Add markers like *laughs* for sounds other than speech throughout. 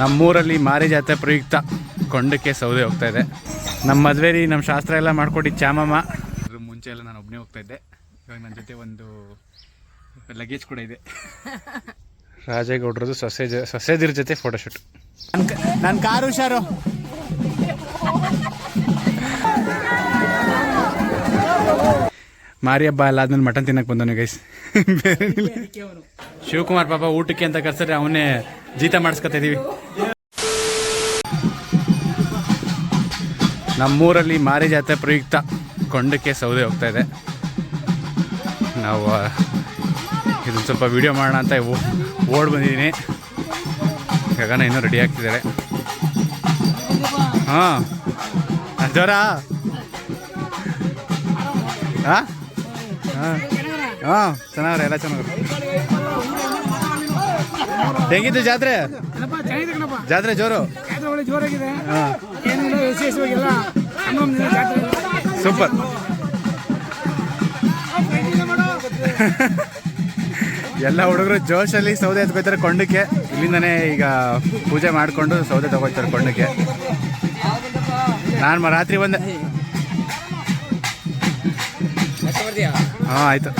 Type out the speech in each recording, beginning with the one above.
ನಮ್ಮೂರಲ್ಲಿ ಮಾರಿ ಜಾತ್ರೆ ಪ್ರಯುಕ್ತ ಕೊಂಡಕ್ಕೆ ಸೌದೆ ಹೋಗ್ತಾ ಇದೆ. ನಮ್ಮ ಮದುವೆಲಿ ನಮ್ಮ ಶಾಸ್ತ್ರ ಎಲ್ಲ ಮಾಡ್ಕೊಟ್ಟು ಚಾಮಮ್ಮ. ಅದ್ರ ಮುಂಚೆ ಎಲ್ಲ ನಾನು ಒಬ್ಬನೇ ಹೋಗ್ತಾ ಇದ್ದೆ. ಇವಾಗ ನನ್ನ ಜೊತೆ ಒಂದು ಲಗೇಜ್ ಕೂಡ ಇದೆ. ರಾಜೇಗೌಡ್ರದ್ದು ಸೊಸೆ ಜ ಸೊಸೆದಿರ ಜೊತೆ ಫೋಟೋಶೂಟ್ ನನ್ನ ಕಾರು ಹುಷಾರು. ಮಾರಿ ಹಬ್ಬ ಎಲ್ಲ ಆದ್ಮೇಲೆ ಮಟನ್ ತಿನ್ನಕ್ಕೆ ಬಂದವನು ಗೈಸ್ ಬೇರೆ ಶಿವಕುಮಾರ್ ಪಾಪ ಊಟಕ್ಕೆ ಅಂತ ಕರ್ಸಿದ್ರೆ ಅವನ್ನೇ ಜೀತ ಮಾಡಿಸ್ಕೊತಾ ಇದೀವಿ. ನಮ್ಮೂರಲ್ಲಿ ಮಾರಿ ಜಾತ್ರೆ ಪ್ರಯುಕ್ತ ಕೊಂಡಕ್ಕೆ ಸೌದೆ ಹೋಗ್ತಾ ಇದೆ. ನಾವು ಇದನ್ನು ಸ್ವಲ್ಪ ವಿಡಿಯೋ ಮಾಡೋಣ ಅಂತ ಓಡ್ ಬಂದಿದ್ದೀನಿ. ಗಗನ ಇನ್ನೂ ರೆಡಿ ಆಗ್ತಿದ್ದಾರೆ. ಹಾಂ. ಜ್ವರ ಹಾಂ ಹಾಂ ಹಾಂ ಚೆನ್ನಾಗ್ರೆ ಎಲ್ಲ ಚೆನ್ನಾಗ್ರೆ. ಹೆಂಗಿದ್ದು ಜಾತ್ರೆ? ಜಾತ್ರೆ ಜೋರು? ಜೋರಾಗಿದೆ. ಸೂಪರ್. ಎಲ್ಲ ಹುಡುಗರು ಜೋಶಲ್ಲಿ ಸೌದೆ ಎತ್ಕೊತಾರೆ ಕೊಂಡಕ್ಕೆ. ಇಲ್ಲಿಂದನೇ ಈಗ ಪೂಜೆ ಮಾಡಿಕೊಂಡು ಸೌದೆ ತಗೋತಾರೆ ಕೊಂಡಕ್ಕೆ. ನಾನು ರಾತ್ರಿ ಬಂದೆ ಆಯಿತು.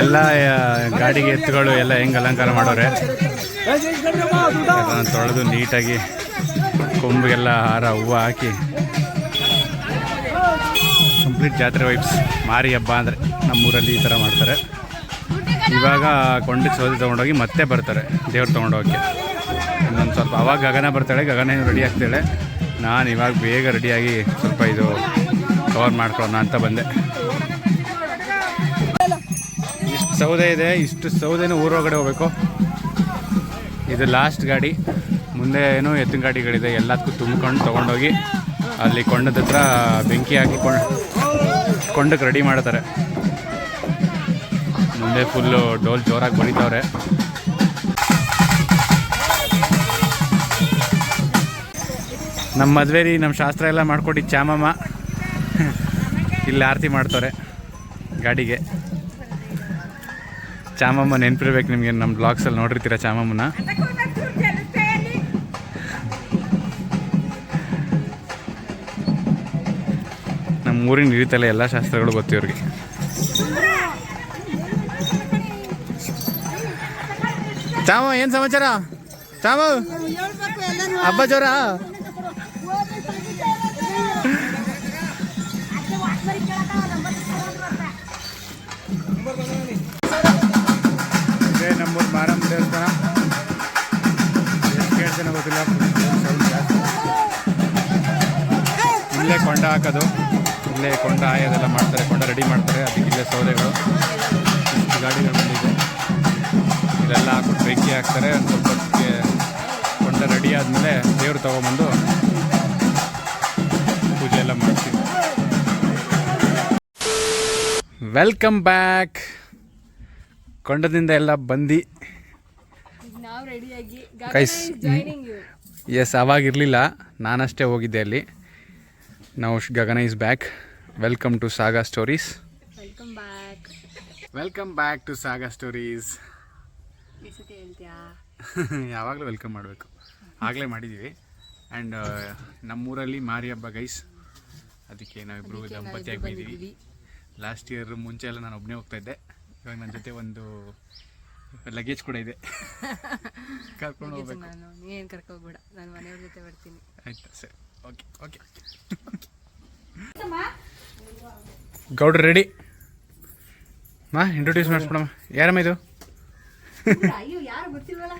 ಎಲ್ಲ ಗಾಡಿಗೆ ಎತ್ತುಗಳು ಎಲ್ಲ ಹೆಂಗೆ ಅಲಂಕಾರ ಮಾಡೋರೆ? ತೊಳೆದು ನೀಟಾಗಿ ಕೊಂಬಿಗೆಲ್ಲ ಹಾರ, ಹೂವು ಹಾಕಿ. ಕಂಪ್ಲೀಟ್ ಜಾತ್ರೆ ವೈಬ್ಸ್ ಮಾರಿ ಹಬ್ಬ ಅಂದರೆ ನಮ್ಮೂರಲ್ಲಿ ಈ ಥರ ಮಾಡ್ತಾರೆ. ಇವಾಗ ಕೊಂಡಿ ಸೋದಿ ತೊಗೊಂಡೋಗಿ ಮತ್ತೆ ಬರ್ತಾರೆ, ದೇವ್ರು ತೊಗೊಂಡೋಗಿ ಇನ್ನೊಂದು ಸ್ವಲ್ಪ, ಅವಾಗ ಗಗನ ಬರ್ತಾಳೆ, ಗಗನ ರೆಡಿ ಆಗ್ತಾಳೆ. ನಾನು ಇವಾಗ ಬೇಗ ರೆಡಿಯಾಗಿ ಸ್ವಲ್ಪ ಇದು ಕವರ್ ಮಾಡ್ಕೊಳ್ಳೋಣ ಅಂತ ಬಂದೆ. ಇಷ್ಟು ಸೌದೆ ಇದೆ, ಇಷ್ಟು ಸೌದೆನೂ ಊರೊಳಗಡೆ ಹೋಗ್ಬೇಕು. ಇದು ಲಾಸ್ಟ್ ಗಾಡಿ, ಮುಂದೆ ಏನು ಎತ್ತಿನ ಗಾಡಿಗಳಿದೆ, ಎಲ್ಲದಕ್ಕೂ ತುಂಬಿಕೊಂಡು ತೊಗೊಂಡೋಗಿ ಅಲ್ಲಿ ಕೊಂಡದ ಹತ್ರ ಬೆಂಕಿ ಹಾಕಿ ಕೊಂಡು, ಕೊಂಡಕ್ಕೆ ರೆಡಿ ಮಾಡ್ತಾರೆ. ಮುಂದೆ ಫುಲ್ಲು ಡೋಲ್ ಜೋರಾಗಿ ಬಡಿತಾವ್ರೆ ನಮ್ಮ ಮದುವೆಲಿ ನಮ್ಮ ಶಾಸ್ತ್ರ ಎಲ್ಲ ಮಾಡಿಕೊಟ್ಟಿ ಚಾಮಮ್ಮ. ಇಲ್ಲಿ ಆರತಿ ಮಾಡ್ತಾರೆ ಗಾಡಿಗೆ. ಚಾಮಮ್ಮ ನೆನ್ಪಿರ್ಬೇಕು ನಿಮಗೆ ನಮ್ಮ ಬ್ಲಾಗ್ಸಲ್ಲಿ ನೋಡಿರ್ತೀರ ಚಾಮಮ್ಮನ? ನಮ್ಮ ಊರಿನ ಹಿಡಿತಲ್ಲ ಎಲ್ಲ ಶಾಸ್ತ್ರಗಳು ಗೊತ್ತಿವ್ರಿಗೆ ಚಾಮ ಏನು ಸಮಾಚಾರ? ಚಾಮ ಹಬ್ಬ ಜೋರ? ಇದೇ ನಮ್ಮೂರು ಮಾರಮ್ಮ ದೇವಸ್ಥಾನ. ಎಷ್ಟು ಕೇಳ್ತಾನೆ ಗೊತ್ತಿಲ್ಲ. ಇಲ್ಲೇ ಕೊಂಡ ಹಾಕೋದು. ಇಲ್ಲೇ ಕೊಂಡ ಆಯೋದೆಲ್ಲ ಮಾಡ್ತಾರೆ. ಕೊಂಡ ರೆಡಿ ಮಾಡ್ತಾರೆ. ಅದಕ್ಕೆ ಇಲ್ಲೇ ಸೌದೆಗಳು. ಗಾಡಿಗಳು ಬಂದಿದೆ. ಇಲ್ಲೆಲ್ಲ ಹಾಕ್ಬಿಟ್ಟು ಬೆಂಕಿ ಹಾಕ್ತಾರೆ. ಸ್ವಲ್ಪ ಕೊಂಡ ರೆಡಿ ಆದಮೇಲೆ ದೇವ್ರು ತೊಗೊಂಬಂದು ವೆಲ್ಕಮ್ ಬ್ಯಾಕ್ ಕೊಂಡದಿಂದ ಎಲ್ಲ ಬಂದು. ನಾವು ರೆಡಿಯಾಗಿ ಯು ಎಸ್ ಅವಾಗಿರಲಿಲ್ಲ ನಾನಷ್ಟೇ ಹೋಗಿದ್ದೆ ಅಲ್ಲಿ. ನಾವು Gagana is back welcome to saga stories welcome back welcome back to saga stories ಯಾವಾಗಲೂ ವೆಲ್ಕಮ್ ಮಾಡಬೇಕು. ಆಗಲೇ ಮಾಡಿದ್ದೀವಿ ಆ್ಯಂಡ್ ನಮ್ಮೂರಲ್ಲಿ ಮಾರಿ ಹಬ್ಬ ಗೈಸ್ ಅದಕ್ಕೆ ನಾವಿಬ್ಬರು ದಂಪತಿಯಾಗಿ ಬಂದಿದ್ದೀವಿ ಲಾಸ್ಟ್ ಇಯರ್ ಮುಂಚೆ ಎಲ್ಲ ನಾನು ಒಬ್ಬನೇ ಹೋಗ್ತಾ ಇದ್ದೆ. ಇವಾಗ ನನ್ನ ಜೊತೆ ಒಂದು ಲಗೇಜ್ ಕೂಡ ಇದೆ. *laughs* ಕರ್ಕೊಂಡು ಹೋಗ್ಬೇಕು. ನಾನು. ನೀನೇನು ಕರ್ಕೋಗ್ಬೇಡ. ನಾನು ಮನೆಯವ್ರ ಜೊತೆ ಬರ್ತೀನಿ. ಆಯ್ತಾ ಸರಿ. ಓಕೆ ಓಕೆ ಗೌಡ್ರು ರೆಡಿ ಮಾ ಇಂಟ್ರೊಡ್ಯೂಸ್ ಮಾಡಿಸ್ಬಿಡಮ್ಮ. ಯಾರಮ್ಮ ಇದು? ಅಯ್ಯೋ ಯಾರು ಗೊತ್ತಿಲ್ವಲ್ಲ?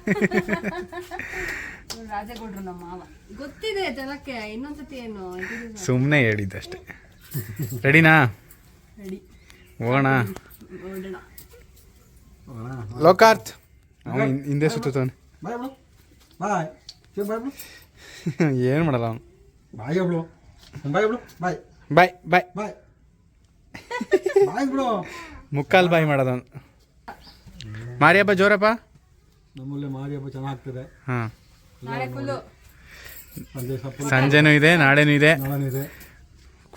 ರಾಜೇಗೌಡ್ರು ನಮ್ಮ ಮಾವ. ಗೊತ್ತಿದೆ ಜನಕ್ಕೆ ಇನ್ನೊಂದ್ಸತಿ ಏನು ಸುಮ್ಮನೆ ಹೇಳಿದ್ದಷ್ಟೇ. ರೆಡಿನಾ ರೆಡಿ ಹೋಗೋಣ. ಹೊರಡೋಣ ಲೋಕಾರ್ತ್. ಹಿಂದೆ ಸುತ್ತವನು bro. ಏನು ಮಾಡಲ್ಲ ಅವನು. ಬಾಯ್ ಬಾಯ್ ಬಾಯ್. ಬಾಯ್ ಬಾಯ್. ಮುಕ್ಕಾಲ್ Bye, bro. ಮುಕ್ಕಾಲು ಬಾಯ್ ಮಾಡೋದವನು. ಮಾರಿಯಪ್ಪ ಹಬ್ಬ ಜೋರಪ್ಪ. ನಮ್ಮಲ್ಲಿ ಮಾರಿಯಪ್ಪ ಹಬ್ಬ ಚೆನ್ನಾಗ್ತದೆ. ಹಾಂ. ಸಂಜೆನೂ ಇದೆ ನಾಳೆನೂ ಇದೆ. ನಾಳೆನೂ ಇದೆ.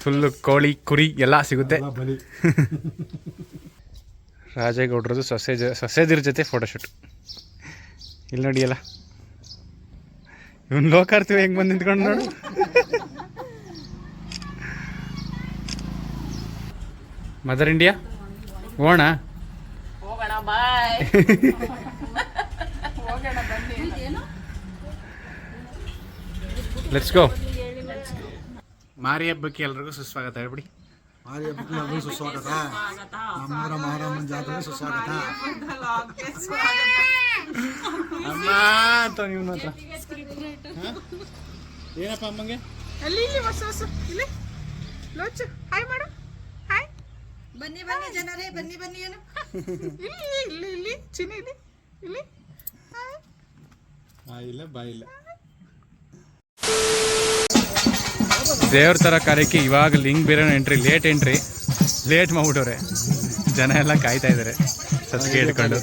ಫುಲ್ಲು ಕೋಳಿ ಕುರಿ *laughs* ಎಲ್ಲ ಸಿಗುತ್ತೆ. ರಾಜೇಗೌಡ್ರದ್ದು ಸೊಸೆ ಜ ಸೊಸೆದಿರ ಜೊತೆ ಫೋಟೋಶೂಟ್ ಇಲ್ಲಿ ನೋಡಿಯಲ್ಲ ಇವನ್ ಲೋಕಾರ್ತಿವ ಹೆಂಗ್ ಬಂದು ನಿಂತ್ಕೊಂಡು ನೋಡು. ಮದರ್ ಇಂಡಿಯಾ ಓಣ ಲೆಟ್ಸ್ ಗೋ ಮಾರಿ ಹಬ್ಬಕ್ಕೆ ಎಲ್ರಿಗೂ ಸುಸ್ವಾಗತ. ಹೇಳ್ಬಿಡಿ. ಮಾರಿ ಹಬ್ಬಕ್ಕೆ ಎಲ್ರಿಗೂ ಸುಸ್ವಾಗತ. ನಮ್ಮೂರ ಮಾರಮ್ಮನ ಜಾತ್ರೆಗೆ ಸುಸ್ವಾಗತ. ಅಮ್ಮ ಅಂತ ನೀವು ಹತ್ರ. ಏನಪ್ಪ ಅಮ್ಮಂಗೆ? ಅಲ್ಲಿ ಇಲ್ಲಿ ಹೊಸ ಹೊಸ. ಇಲ್ಲಿ. ಲೋಚು. ಹಾಯ್ ಮಾಡು. ಹಾಯ್ ಬನ್ನಿ ಬನ್ನಿ ಜನರೇ ಬನ್ನಿ ಬನ್ನಿ ಏನು? ಇಲ್ಲಿ ಇಲ್ಲಿ ಇಲ್ಲಿ. ಚಿನ್ನಿ ಇಲ್ಲಿ ಇಲ್ಲಿ. ಹಾಯ್ ಇಲ್ಲ ಬಾಯಿಲ್ಲ ದೇವ್ರ ಥರ ಕಾರ್ಯಕ್ಕೆ ಇವಾಗ ಲಿಂಗ್ ಬೇರೆ ಎಂಟ್ರಿ ಲೇಟ್ ಎಂಟ್ರಿ ಲೇಟ್ ಮಾಡ್ಬಿಟ್ಟವ್ರೆ ಜನ ಎಲ್ಲ ಕಾಯ್ತಾ ಇದ್ದಾರೆ ಸಸ್ಗೆ ಹಿಡ್ಕೊಂಡು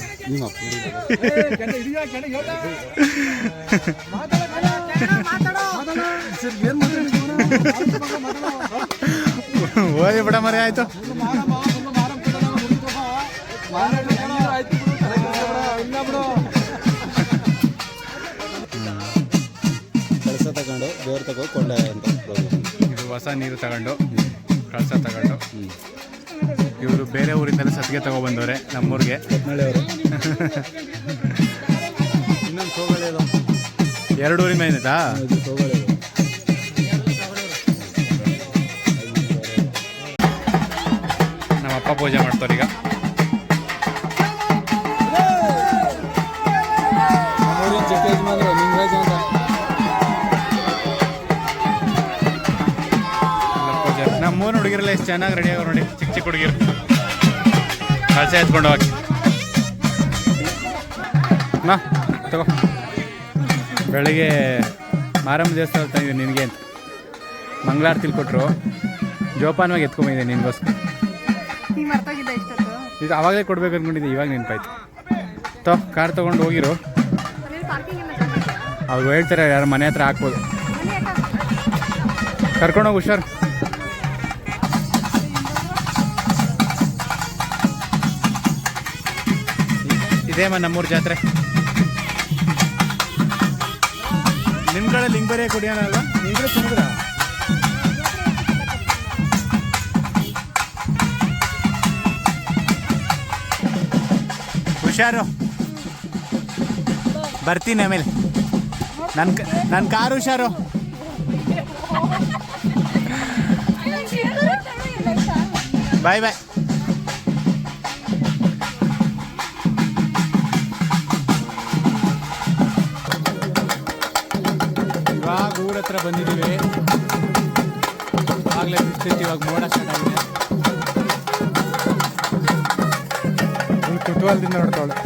ಓಯ್ ಬಿಡ ಮರೆ ಆಯ್ತು. ದೇವ್ರ ತಗೋ ಕೊಂಡ ಅಂತ ಇದು ಹೊಸ ನೀರು ತಗೊಂಡು ಕಳಸ ತಗೊಂಡು. ಇವರು ಬೇರೆ ಊರಿಂದಲೇ ಸತ್ತಿಗೆ ತಗೊಬಂದವ್ರೆ ನಮ್ಮೂರಿಗೆ. ಅವರು. ಇನ್ನೊಂದು ಸೋಗಳಿದು ಎರಡು ಊರಿಂದ ಏನಿದಾ? ಇದು. ನಮ್ಮ ಅಪ್ಪ ಪೂಜೆ ಮಾಡ್ತಾರೆ ಈಗ. ಹುಡುಗಿರೆಲ್ಲ ಎಷ್ಟು ಚೆನ್ನಾಗಿ ರೆಡಿ ಆಗೋ ನೋಡಿ. ಚಿಕ್ಕ ಚಿಕ್ಕ ಹುಡುಗಿರು. ಕಳಸ ಎತ್ಕೊಂಡು ಹೋಗಿ. ನಾ, ತಗೋ. ಬೆಳಿಗ್ಗೆ ಮಾರಮ್ಮ ದೇವಸ್ಥಾನ ತಂದಿದ್ದೆ ನಿನಗೆ ಅಂತ. ಮಂಗಳಾರತಿಲಿ ಕೊಟ್ಟರು ಜೋಪಾನವಾಗಿ ಎತ್ಕೊಂಬಂದಿದ್ದೆ ನಿನಗೋಸ್ಕರ. ಇದು ಅವಾಗಲೇ ಕೊಡ್ಬೇಕು ಅಂದ್ಕೊಂಡಿದ್ದೆ ಇವಾಗ ನೆನಪಾಯ್ತು. ತೋ, ಕಾರ್ ತೊಗೊಂಡು ಹೋಗಿರು. ಅವ್ರು ಹೇಳ್ತಾರೆ, ಯಾರು ಮನೆ ಹತ್ರ ಹಾಕ್ಬೋದು. ಕರ್ಕೊಂಡೋಗಿ ಹುಷಾರು. ಇದೇಮ್ಮ ನಮ್ಮೂರು ಜಾತ್ರೆ. ನಿಮ್ಮ ಕಡೆ ಲಿಂಗ್ ಬೇರೆ ಕುಡಿಯೋಣ ಅಲ್ವಾ? ನಿಮ್ಮ ಕಡೆ ಹುಷಾರು. ಬರ್ತೀನಿ ಆಮೇಲೆ. ನನ್ನ ನನ್ನ ಕಾರು ಹುಷಾರು. ಬಾಯ್ ಬಾಯ್. ಹತ್ರ ಬಂದಿದ್ದೀವಿ. ಆಗಲೇ ಬಿಡ್ತಿತ್ತು ಇವಾಗ ಮೋಡ ಸ್ಟಾರ್ಟ್ ಆಗಿದೆ. ಕುತೂಹಲದಿಂದ ನೋಡ್ತಾವಳೆ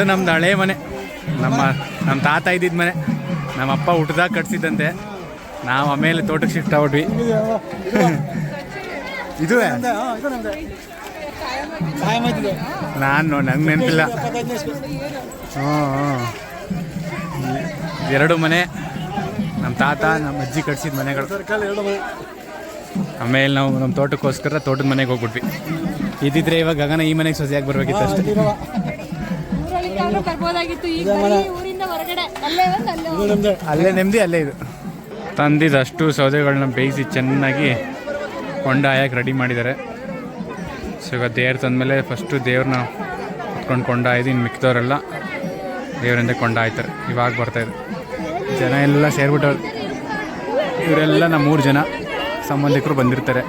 ಅದು ನಮ್ದು ಹಳೆ ಮನೆ. ನಮ್ಮ ನಮ್ಮ ತಾತ ಇದ್ದಿದ್ದ ಮನೆ. ನಮ್ಮ ಅಪ್ಪ ಹುಟ್ಟದಾಗ ಕಟ್ಸಿದ್ದಂತೆ. ನಾವು ಆಮೇಲೆ ತೋಟಕ್ಕೆ ಶಿಫ್ಟ್ ಆಗ್ಬಿಟ್ವಿ. *laughs* ಇದು ನಾನು ನಂಗೆ ನೆನಪಿಲ್ಲ. ಹ್ಞೂ. ಎರಡು ಮನೆ ನಮ್ಮ ತಾತ ನಮ್ಮ ಅಜ್ಜಿ ಕಟ್ಸಿದ ಮನೆಗಳು. ಆಮೇಲೆ ನಾವು ನಮ್ಮ ತೋಟಕ್ಕೋಸ್ಕರ ತೋಟದ ಮನೆಗೆ ಹೋಗ್ಬಿಟ್ವಿ. ಇದ್ದಿದ್ರೆ ಇವಾಗ ಗಗನ ಈ ಮನೆಗೆ ಸೊಸೆಯಾಗಿ ಬರ್ಬೇಕಿತ್ತು ಅಷ್ಟೇ. ಊರಲ್ಲಿ ಕಾರು ಬರ್ಬೋದಾಗಿತ್ತು. ಈಗ ಬರೀ ಊರಿಂದ ಹೊರಗಡೆ ಅಲ್ಲೇ ಒಂದು ಅಲ್ಲೇ ಒಂದು. ಅಲ್ಲೇ ನೆಮ್ಮದಿ ಅಲ್ಲೇ ಇದು. ತಂದಿದ್ದಷ್ಟು ಸೌದೆಗಳನ್ನ ಬೇಯಿಸಿ ಚೆನ್ನಾಗಿ ಕೊಂಡ ಹಾಯಕ್ಕೆ ರೆಡಿ ಮಾಡಿದ್ದಾರೆ. ಸೊ ಈಗ ದೇವ್ರು ತಂದಮೇಲೆ ಫಸ್ಟು ದೇವ್ರನ್ನ ಹೊತ್ಕೊಂಡು ಕೊಂಡ ಇದು ಇನ್ನು ಮಿಕ್ಕಿದವರೆಲ್ಲ ದೇವರಿಂದ ಕೊಂಡ ಆಯ್ತಾರೆ ಇವಾಗ ಬರ್ತಾಯಿದ್ರು ಜನ ಎಲ್ಲ ಸೇರಿಬಿಟ್ಟವ್ರು. ಇವರೆಲ್ಲ ನಮ್ಮ ಮೂರು ಜನ. ಸಂಬಂಧಿಕರು ಬಂದಿರ್ತಾರೆ.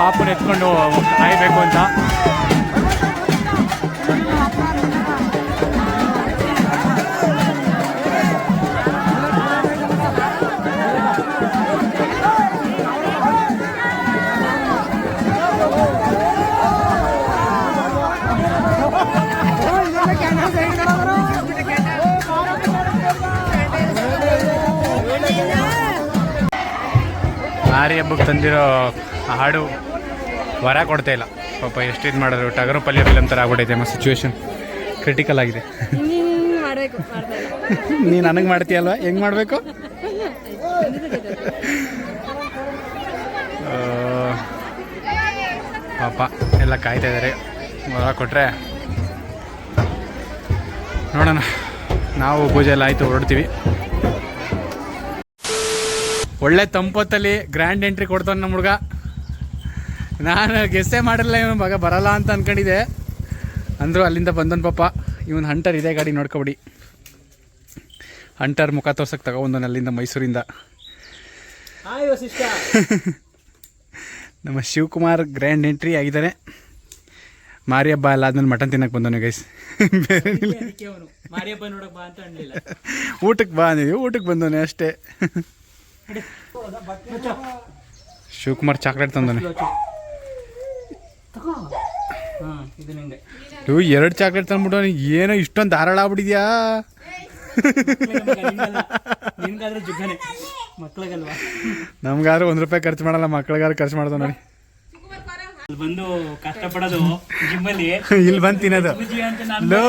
ಮಗುನ ಎತ್ಕೊಂಡು ಕಾಯಬೇಕು ಅಂತ. ಮಾರಿ ಹಬ್ಬಕ್ಕೆ ತಂದಿರೋ ಹಾಡು ವರ ಕೊಡ್ತಾ ಇಲ್ಲ. ಪಾಪ ಎಷ್ಟು ಇದು ಮಾಡಿದ್ರು ಟಗರು ಪಲ್ಯ ಫಿಲಮ್ ಥರ ಆಗ್ಬಿಟ್ಟೈತೆ ನಮ್ಮ ಸಿಚುವೇಶನ್ ಕ್ರಿಟಿಕಲ್ ಆಗಿದೆ. *laughs* ನೀ ನನಗೆ ಮಾಡ್ತೀಯಲ್ವ ಹೆಂಗೆ ಮಾಡಬೇಕು? ಪಾಪ ಎಲ್ಲ ಕಾಯ್ತಾ ಇದ್ದಾರೆ ವರ ಕೊಟ್ಟರೆ ನೋಡೋಣ. ನಾವು ಪೂಜೆ ಎಲ್ಲ ಆಯಿತು ಹೊರಡ್ತೀವಿ. ಒಳ್ಳೆ ತಂಪೊತ್ತಲ್ಲಿ ಗ್ರ್ಯಾಂಡ್ ಎಂಟ್ರಿ ಕೊಡ್ತಾನೆ ನಮ್ಮ ಹುಡುಗ. ನಾನು ಗೆಸ್ಸೇ ಮಾಡಿರಲ್ಲ ಇವನು ಮಗ ಬರಲ್ಲ ಅಂತ ಅನ್ಕೊಂಡಿದ್ದೆ. ಅಂದರು ಅಲ್ಲಿಂದ ಬಂದನ್ ಪಾಪ. ಇವನು ಹಂಟರ್ ಇದೆ ಗಾಡಿ ನೋಡ್ಕೊಬಿಡಿ. ಹಂಟರ್ ಮುಖ ತೋರ್ಸಕ್ಕೆ ತಗೊಬಂದನು ಅಲ್ಲಿಂದ ಮೈಸೂರಿಂದ. *laughs* ನಮ್ಮ ಶಿವಕುಮಾರ್ ಗ್ರ್ಯಾಂಡ್ ಎಂಟ್ರಿ ಆಗಿದ್ದಾನೆ. ಮಾರಿ ಹಬ್ಬ ಎಲ್ಲ ಆದ್ಮೇಲೆ ಮಟನ್ ತಿನ್ನಕ್ಕೆ ಬಂದವನು ಗೈಸ್ *laughs* ಬೇರೆ ಊಟಕ್ಕೆ *laughs* ಬಾ ನೀವು ಊಟಕ್ಕೆ ಬಂದವನೆ ಅಷ್ಟೇ. ಶಿವಕುಮಾರ್ ಚಾಕ್ಲೇಟ್ ತಂದವನೆ. ಹಾ ಇದು ನಿಂಗೆ. ಇವು ಎರಡು ಚಾಕ್ಲೇಟ್ ತಂದ್ಬಿಟ್ಟು ಏನೋ ಇಷ್ಟೊಂದು ಧಾರಾಳ ಆಗ್ಬಿಟ್ಟಿದ್ಯಾ ನಿನ್ಗಾದ್ರೆ ಜುಗ್ಗನೆ. ಮಕ್ಳಿಗಲ್ವಾ? ನಮ್ಗಾದ್ರೂ ಒಂದು ರೂಪಾಯಿ ಖರ್ಚು ಮಾಡಲ್ಲ ಮಕ್ಳಿಗಾದ್ರೂ ಖರ್ಚು ಮಾಡ್ದವ ನೋಡಿ. ಅಲ್ಲಿ ಬಂದು ಕಷ್ಟಪಡೋದು ಜಿಮ್ಮಲ್ಲಿ ಇಲ್ಲಿ ಬಂದು ತಿನ್ನೋದು. ಲೋ.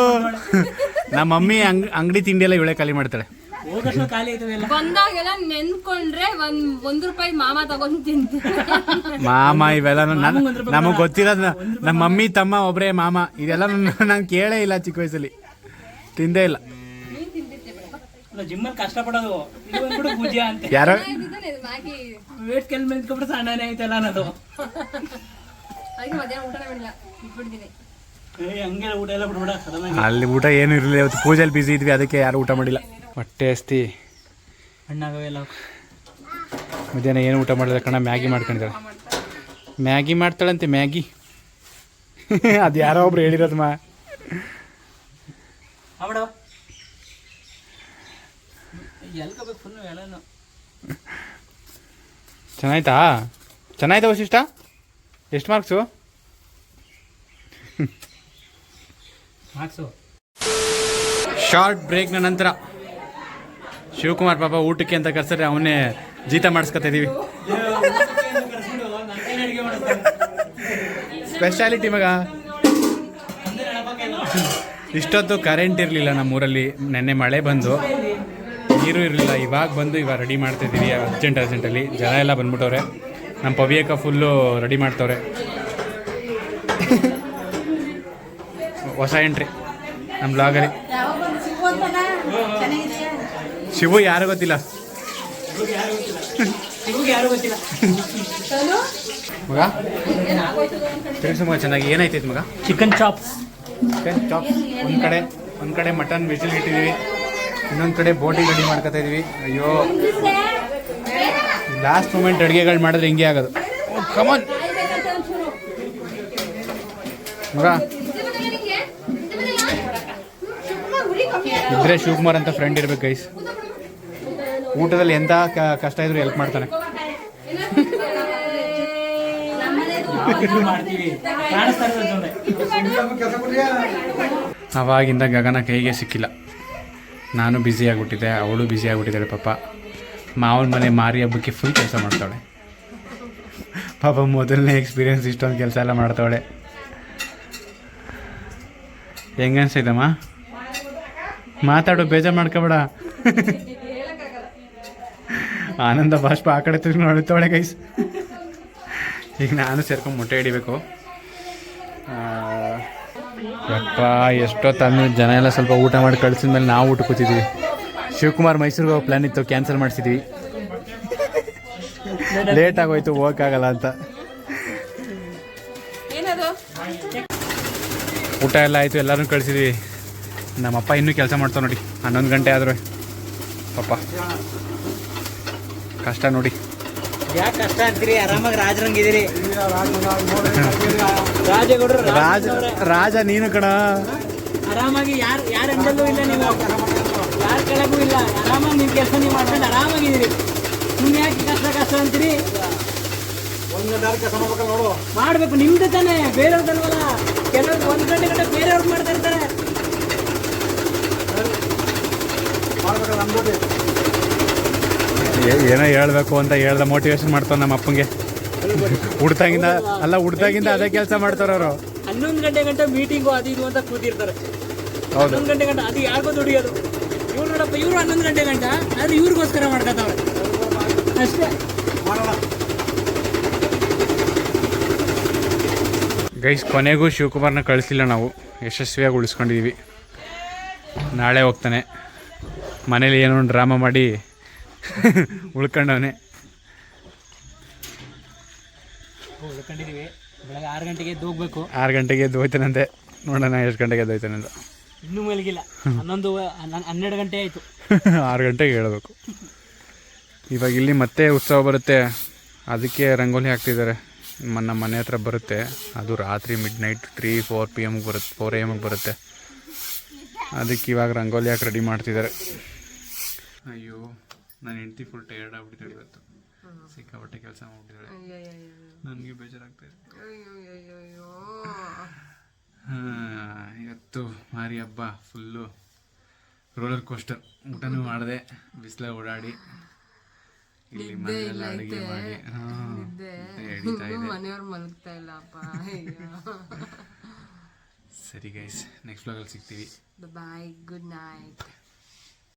ನಮ್ಮ ಮಮ್ಮಿ ಅಂಗ್ ಅಂಗಡಿ ತಿಂಡಿ ಎಲ್ಲ ಇವಳೆ ಖಾಲಿ ಮಾಡ್ತಾಳೆ. ಹೋಗಷ್ಟು ಖಾಲಿ ಬಂದಾಗೆಲ್ಲ ನೆನ್ಕೊಂಡ್ರೆ ಒಂದ್ ಒಂದ್ ರೂಪಾಯಿ ಮಾಮ ತಗೊಂಡ್ ತಿಂತೀನಿ. ಮಾಮ ಇವೆಲ್ಲ ನಮಗ್ ಗೊತ್ತಿರೋದ್ ನಮ್ಮ ಮಮ್ಮಿ ತಮ್ಮ ಒಬ್ರೇ ಮಾಮ ಇದೆಲ್ಲ ನಾನು ಕೇಳೇ ಇಲ್ಲ ಚಿಕ್ಕ ವಯಸ್ಸಲ್ಲಿ. ತಿಂದೇ ಇಲ್ಲ. ಅಲ್ಲ ಜಿಮ್ಮಲ್ಲಿ ಪೂಜೆ ಅಂತ. ಯಾರೋ ವೇಟ್ ಕೆಲ್ ಸಣ್ಣನೇ ಐತಲ್ಲ ಅನ್ನೋದು. ಅಲ್ಲಿ ಊಟ ಏನು ಇರಲಿಲ್ಲ. ಇವತ್ತು ಪೂಜೆಯಲ್ಲಿ ಬಿಸಿ ಇದ್ವಿ ಅದಕ್ಕೆ ಯಾರು ಊಟ ಮಾಡಿಲ್ಲ. ಹೊಟ್ಟೆ ಅಸ್ತಿ ಹಣ್ಣಾಗವೆಲ್ಲ. ಮಧ್ಯಾಹ್ನ ಏನು ಊಟ ಮಾಡಿದ್ರೆ ಕಣ? ಮ್ಯಾಗಿ ಮಾಡ್ಕೊಂಡಿದ್ದಾರೆ. Maggi ಮಾಡ್ತಾಳಂತೆ Maggi. *laughs* ಅದು ಯಾರೋ ಒಬ್ರು ಹೇಳಿರೋದು ಮಾ. ಅವಡವ ಎಲ್ಕೋಬೇಕು ಫುಲ್ ಎಲ್ಲನೂ ಚೆನ್ನಾಯ್ತಾ? ಚೆನ್ನಾಯ್ತಾ ವಶಿಷ್ಟ ಎಷ್ಟು ಮಾರ್ಕ್ಸು? ಮಾರ್ಕ್ಸು. ಶಾರ್ಟ್ ಬ್ರೇಕ್ನ ನಂತರ ಶಿವಕುಮಾರ್ ಪಾಪ ಊಟಕ್ಕೆ ಅಂತ ಕರ್ಸಿದ್ರೆ ಅವನ್ನೇ ಜೀತ ಮಾಡಿಸ್ಕೊತಾ ಇದೀವಿ. ಸ್ಪೆಷಾಲಿಟಿ ಮಗ. ಇಷ್ಟೊತ್ತು ಕರೆಂಟ್ ಇರಲಿಲ್ಲ ನಮ್ಮೂರಲ್ಲಿ. ನೆನ್ನೆ ಮಳೆ ಬಂದು. ನೀರು ಇರಲಿಲ್ಲ. ಇವಾಗ ಬಂದು ಇವಾಗ ರೆಡಿ ಮಾಡ್ತಾ ಇದೀವಿ. ಅರ್ಜೆಂಟ್ ಅರ್ಜೆಂಟಲ್ಲಿ ಜನ ಎಲ್ಲ ಬಂದ್ಬಿಟ್ಟವ್ರೆ. ನಮ್ಮ ಪವಿಯಕ ಫುಲ್ಲು ರೆಡಿ ಮಾಡ್ತವ್ರೆ. ಹೊಸ ಎಂಟ್ರಿ ನಮ್ಮ ಬ್ಲಾಗಲ್ಲಿ ಶಿವು ಯಾರು ಗೊತ್ತಿಲ್ಲ. ಸಿಗುಗೆ ಯಾರು ಗೊತ್ತಿಲ್ಲ ಮಗ? ತಿಳಿಸು ಮಗ ಚೆನ್ನಾಗಿ. ಏನಾಯ್ತೈತೆ ಮಗ? ಚಿಕನ್ ಚಾಪ್ಸ್ ಚಿಕನ್ ಚಾಪ್ಸ್ ಒಂದು ಕಡೆ ಒಂದು ಕಡೆ ಮಟನ್ ವೆಜಲ್ ಇಟ್ಟಿದ್ದೀವಿ ಇನ್ನೊಂದು ಕಡೆ ಬೋಟಿ ರೆಡಿ ಮಾಡ್ಕೊತಾ ಇದೀವಿ. ಅಯ್ಯೋ. ಲಾಸ್ಟ್ ಮೂಮೆಂಟ್ ಅಡುಗೆಗಳು ಮಾಡಿದ್ರೆ ಹಿಂಗೆ ಆಗೋದು. ಕಮನ್ ಮಗ? ಇದ್ರೆ ಶಿವಕುಮಾರ್ ಅಂತ ಫ್ರೆಂಡ್ ಇರ್ಬೇಕು ಗೈಸ್ ಊಟದಲ್ಲಿ ಕ- ಕಷ್ಟ ಇದ್ರು ಹೆಲ್ಪ್ ಮಾಡ್ತಾನೆ. ಅವಾಗಿಂದ ಗಗನ ಕೈಗೆ ಸಿಕ್ಕಿಲ್ಲ. ನಾನು ಬ್ಯುಸಿ ಆಗಿಬಿಟ್ಟಿದ್ದೆ, ಅವಳು ಬ್ಯುಸಿ ಆಗಿಬಿಟ್ಟಿದ್ದಾಳೆ ಪಾಪ. ಮಾವನ ಮನೆ ಮಾರಿ ಹಬ್ಬಕ್ಕೆ ಫುಲ್ ಕೆಲಸ ಮಾಡ್ತಾಳೆ ಪಾಪ ಮೊದಲನೇ ಎಕ್ಸ್ಪೀರಿಯನ್ಸ್ ಇಷ್ಟೊಂದು ಕೆಲಸ ಎಲ್ಲ ಮಾಡ್ತಾವಳೆ. ಹೆಂಗನ್ಸೈತಮ್ಮ? ಮಾತಾಡು, ಬೇಜಾರು ಮಾಡ್ಕೋಬೇಡ. ಆನಂದ ಬಾಷ್ಪ ಆ ಕಡೆ ತಿರುಗಿ ನೋಡುತ್ತವಳೆ ಗೈಸ್ ಈಗ ನಾನು ಸೇರ್ಕೊಂಡು ಮೊಟ್ಟೆ ಹಿಡಿಬೇಕು. ಯಪ್ಪ ಎಷ್ಟೋ ತಂದು ಜನ ಎಲ್ಲ ಸ್ವಲ್ಪ ಊಟ ಮಾಡಿ ಕಳ್ಸಿದ ಮೇಲೆ ನಾವು ಊಟ ಕೂತಿದ್ವಿ. ಶಿವಕುಮಾರ್ ಮೈಸೂರಿಗೆ ಹೋಗೋ ಪ್ಲ್ಯಾನ್ ಇತ್ತು ಕ್ಯಾನ್ಸಲ್ ಮಾಡಿಸಿದ್ವಿ. ಲೇಟ್ ಆಗೋಯ್ತು ಹೋಗೋಕ್ಕಾಗಲ್ಲ ಅಂತ. ಊಟ ಎಲ್ಲ ಆಯಿತು ಎಲ್ಲರೂ ಕಳಿಸಿದ್ವಿ. ನಮ್ಮಪ್ಪ ಇನ್ನೂ ಕೆಲಸ ಮಾಡ್ತಾವೆ ನೋಡಿ ಹನ್ನೊಂದು ಗಂಟೆ ಆದರೂ. ಪಾಪ ಕಷ್ಟ ನೋಡಿ. ಯಾಕೆ ಕಷ್ಟ ಅಂತೀರಿ? ಆರಾಮಾಗಿ ರಾಜರಂಗಿದ್ದೀರಿ. ರಾಜಗೌಡರು ರಾಜ ರಾಜ ನೀನು ಕಣ. ಆರಾಮಾಗಿ ಯಾರು ಯಾರ ಎಂಡಲ್ಲೂ ಇಲ್ಲ ನೀವು. ಯಾರ ಕೆಳಗೂ ಇಲ್ಲ. ಆರಾಮಾಗಿ ನಿಮ್ಮ ಕೆಲಸ ನೀವು ಮಾಡ್ಕೊಂಡು ಆರಾಮಾಗಿದ್ದೀರಿ. ನೀವು ಯಾಕೆ ಕಷ್ಟ ಕಷ್ಟ ಅಂತೀರಿ? ಒಂದು ಗಂಟೆ ಕೆಲಸ ಮಾಡ್ಬೇಕಲ್ಲ ನೋಡು. ಮಾಡ್ಬೇಕು. ನಿಮ್ದು ತಾನೆ. ಬೇರೆಯವ್ರದಲ್ವಲ್ಲ. ಕೆಲವ್ರು ಒಂದ್ ಗಂಟೆ ಗಂಟೆ ಬೇರೆಯವ್ರು ಮಾಡ್ತಾ ಇರ್ತಾರೆ. ಏನೋ ಹೇಳಬೇಕು ಅಂತ ಹೇಳ್ದ ಮೋಟಿವೇಶನ್ ಮಾಡ್ತಾವ ನಮ್ಮ ಅಪ್ಪಂಗೆ. ಹುಡ್ತಾಗಿಂದ ಅಲ್ಲ ಹುಡ್ತಾಗಿಂದ ಅದೇ ಕೆಲಸ ಮಾಡ್ತಾರ ಅವರು. ಹನ್ನೊಂದು ಗಂಟೆ ಗಂಟೆ ಮೀಟಿಂಗು ಅದು ಇದು ಅಂತ ಕೂತಿರ್ತಾರೆ. ಹೌದು. ಹನ್ನೊಂದು ಗಂಟೆ ಗಂಟೆ ಅದು ಯಾರಿಗೂ ದುಡಿಯೋದು. ಇವ್ರು ನೋಡಪ್ಪ ಇವ್ರು ಹನ್ನೊಂದು ಗಂಟೆ ಗಂಟೆ ಆದ್ರೆ ಇವ್ರಿಗೋಸ್ಕರ ಮಾಡ್ಕೊತಾವ್ರೆ. ಅಷ್ಟೇ. ಗೈಸ್ ಕೊನೆಗೂ ಶಿವಕುಮಾರ್ನ ಕಳಿಸಿಲ್ಲ ನಾವು. ಯಶಸ್ವಿಯಾಗಿ ಉಳಿಸ್ಕೊಂಡಿದ್ದೀವಿ ನಾಳೆ ಹೋಗ್ತಾನೆ. ಮನೇಲಿ ಏನೋ ಡ್ರಾಮಾ ಮಾಡಿ *laughs* ಉಳ್ಕೊಂಡವನೆ. ಬೆಳಗ್ಗೆ ಆರು ಗಂಟೆಗೆ ಎದ್ದು ಹೋಗ್ಬೇಕು. ಆರು ಗಂಟೆಗೆ ಎದ್ದು ಹೋಯ್ತಾನಂತೆ. ನೋಡೋಣ ಎಷ್ಟು ಗಂಟೆಗೆ ಎದ್ದು ಹೋಯ್ತಾನಂತ. ಇನ್ನೂ ಮಲಗಿಲ್ಲ. ಹನ್ನೊಂದು ಹನ್ನೆರಡು ಗಂಟೆ ಆಯಿತು. *laughs* ಆರು ಗಂಟೆಗೆ ಹೇಳಬೇಕು. ಇವಾಗ ಇಲ್ಲಿ ಮತ್ತೆ ಉತ್ಸವ ಬರುತ್ತೆ. ಅದಕ್ಕೆ ರಂಗೋಲಿ ಹಾಕ್ತಿದ್ದಾರೆ. ನಮ್ಮ ಮನೆ ಹತ್ರ ಬರುತ್ತೆ. ಅದು ರಾತ್ರಿ midnight three four P ಎಮ್ಗೆ ಬರುತ್ತೆ ಫೋರ್ ಎ ಎಮ್ಗೆ ಬರುತ್ತೆ. ಅದಕ್ಕೆ ಇವಾಗ ರಂಗೋಲಿ ಹಾಕಿ ರೆಡಿ ಮಾಡ್ತಿದ್ದಾರೆ. ಅಯ್ಯೋ. ನನ್ನ ಹೆಂಡತಿ ಫುಲ್ ಟೈರ್ಡ್ ಆಗ್ಬಿಟ್ಟಿದ್ದಾಳೆ ಇವತ್ತು. ಸಿಕ್ಕಾಪಟ್ಟೆ ಕೆಲಸ ಮಾಡ್ಬಿಟ್ಟಿದ್ದಾಳೆ. ನನಗೆ ಬೇಜಾರಾಗ್ತಾ ಇದೆ. ಇವತ್ತು ಮಾರಿ ಹಬ್ಬ ಫುಲ್ಲು ರೋಲರ್ ಕೋಸ್ಟರ್ ಊಟನೂ ಮಾಡಿದೆ ಬಿಸಿಲ ಓಡಾಡಿ. ಇಲ್ಲಿ ಮನೆಯೆಲ್ಲ ಅಡುಗೆ ಮಾಡಿ. ಹಿಡಿತಾ ಇದೆ. ಸರಿ ಗೈಸ್ ನೆಕ್ಸ್ಟ್ ಬ್ಲಾಗಲ್ಲಿ ಸಿಗ್ತೀವಿ. Bye good night